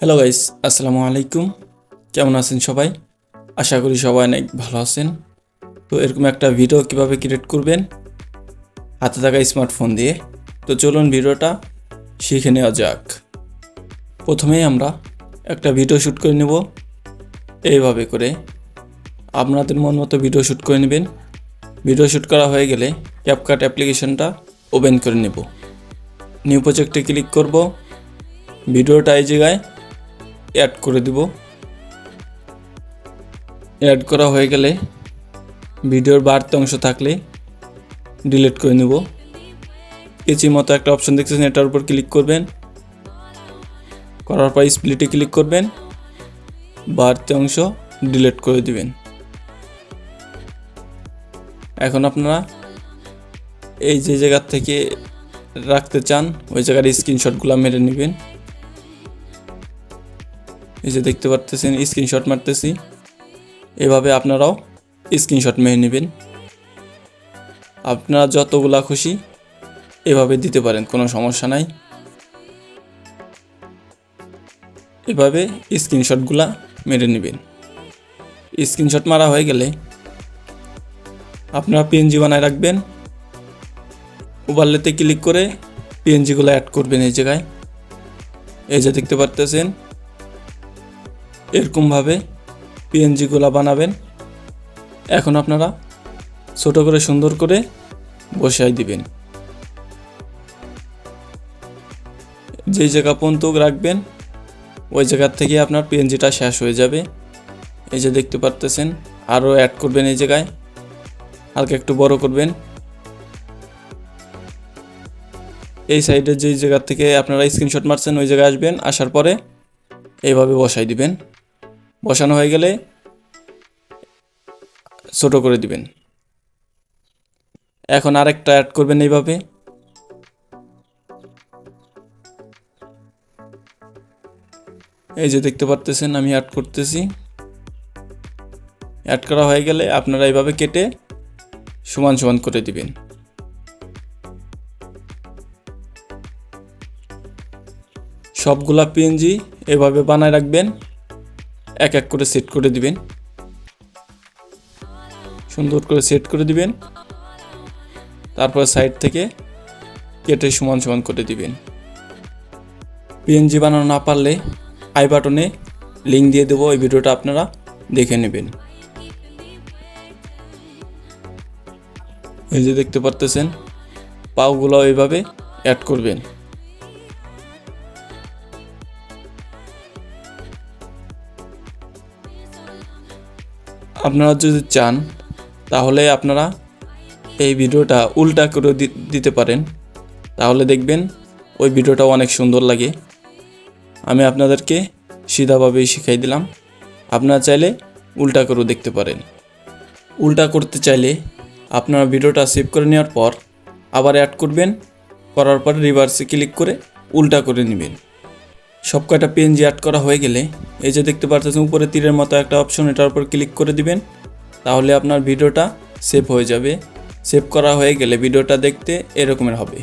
Hello guys আসসালামু আলাইকুম কেমন আছেন সবাই? আশা করি সবাই অনেক ভালো আছেন। তো এরকম একটা ভিডিও কীভাবে ক্রিয়েট করবেন? হাতে থাকা স্মার্টফোন দিয়ে। তো চলুন ভিডিওটা শিখে নেওয়া যাক। প্রথমেই আমরা একটা ভিডিও শ্যুট করে নেব। এইভাবে করে আপনাদের মন মতো ভিডিও শ্যুট করে নেবেন। ভিডিও শ্যুট করা হয়ে গেলে ক্যাপকাট অ্যাপ্লিকেশনটা ওপেন করে নেব। নিউ প্রজেক্টে ক্লিক করব। ভিডিওটা এই জায়গায় অ্যাড করে দিব। অ্যাড করা হয়ে গেলে ভিডিওর বাড়তি অংশ থাকলে ডিলিট করে নেব। কেচি মতো একটা অপশন দেখতেছেন, এটার উপর ক্লিক করবেন। করার পর স্প্লিটে ক্লিক করবেন। বাড়তি অংশ ডিলিট করে দিবেন। এখন আপনারা এই যে জায়গার থেকে রাখতে চান, ওই জায়গার স্ক্রিনশটগুলো মেরে নেবেন। এই যে দেখতে পারতেছেন স্ক্রিনশট মারতেছি। এভাবে আপনারাও স্ক্রিনশট মেরে নেবেন। আপনারা যতগুলা খুশি এভাবে দিতে পারেন, কোনো সমস্যা নাই। এভাবে স্ক্রিনশটগুলা মেরে নেবেন। স্ক্রিনশট মারা হয়ে গেলে আপনারা পিএনজি বানায় রাখবেন। ওভারলেতে ক্লিক করে পিএনজিগুলো অ্যাড করবেন এই জায়গায়। এই যে দেখতে পারতেছেন এরকমভাবে পিএনজিগুলো বানাবেন। এখন আপনারা ছোট করে সুন্দর করে বসাই দিবেন। যেই জায়গা পর্যন্ত রাখবেন, ওই জায়গার থেকে আপনার পিএনজিটা শেষ হয়ে যাবে। এই যে দেখতে পারতেছেন, আরও অ্যাড করবেন এই জায়গায়। হালকা একটু বড় করবেন। এই সাইডের যেই জায়গার থেকে আপনারা স্ক্রিনশট মারছেন, ওই জায়গায় আসবেন, আসার পরে এইভাবে বসাই দিবেন। বসানো হয়ে গেলে ছোট করে দিবেন। এখন আরেকটা অ্যাড করবেন এইভাবে। এই যে দেখতে পারতেছেন, আমি অ্যাড করতেছি। অ্যাড করা হয়ে গেলে আপনারা এইভাবে কেটে সমান সমান করে দিবেন। সবগুলা পিএনজি এভাবে বানায় রাখবেন। এক এক করে সেট করে দিবেন। সুন্দর করে সেট করে দিবেন। তারপর সাইড থেকে কেটে সমান সমান করে দিবেন। পিএনজি বানানো না পারলে আই বাটনে লিঙ্ক দিয়ে দেবো, ওই ভিডিওটা আপনারা দেখে নেবেন। এই যে দেখতে পারতেছেন, পাওগুলো এইভাবে অ্যাড করবেন। আপনারা যদি চান, তাহলে আপনারা এই ভিডিওটা উল্টা করে দিতে পারেন। তাহলে দেখবেন ওই ভিডিওটা অনেক সুন্দর লাগে। আমি আপনাদেরকে সিধাভাবেই শিখাই দিলাম। আপনারা চাইলে উল্টা করেও দেখতে পারেন। উল্টা করতে চাইলে আপনারা ভিডিওটা সেভ করে নেওয়ার পর আবার অ্যাড করবেন। করার পরে রিভার্সে ক্লিক করে উল্টা করে নেবেন। সব কয়টা পিএনজি অ্যাড করা হয়ে গেলে, এই যে দেখতে পাচ্ছেন উপরে তীরের মতো একটা অপশন এটার উপর ক্লিক করে দিবেন। তাহলে আপনার ভিডিওটা সেভ হয়ে যাবে। সেভ করা হয়ে গেলে ভিডিওটা দেখতে এরকমের হবে।